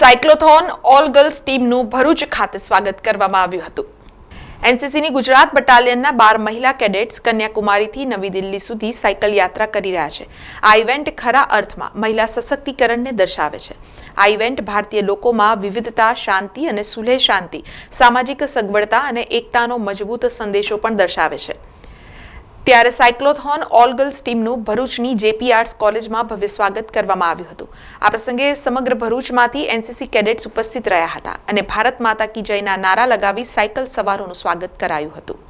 Cyclothon all girls ટીમનું ભરૂચ ખાતે સ્વાગત કરવામાં આવ્યું હતું. એનસીસીની ગુજરાત બટાલિયનના બાર મહિલા કેડેટ્સ કન્યાકુમારીથી નવી દિલ્હી સુધી સાયકલ યાત્રા કરી રહ્યા છે. આ ઇવેન્ટ ખરા અર્થમાં મહિલા સશક્તિકરણને દર્શાવે છે. આ ઇવેન્ટ ભારતીય લોકોમાં વિવિધતા, શાંતિ અને સુલેહ શાંતિ, સામાજિક સગવડતા અને એકતાનો મજબૂત સંદેશો પણ દર્શાવે છે. ત્યારે સાયક્લોથોન ઓલ ગર્લ્સ ટીમનું ભરૂચની જેપી આર્ટ્સ કોલેજમાં ભવ્ય સ્વાગત કરવામાં આવ્યું હતું. આ પ્રસંગે સમગ્ર ભરૂચમાંથી એનસીસી કેડેટ્સ ઉપસ્થિત રહ્યા હતા અને ભારત માતા કી જયના નારા લગાવી સાયકલ સવારોનું સ્વાગત કરાયું હતું.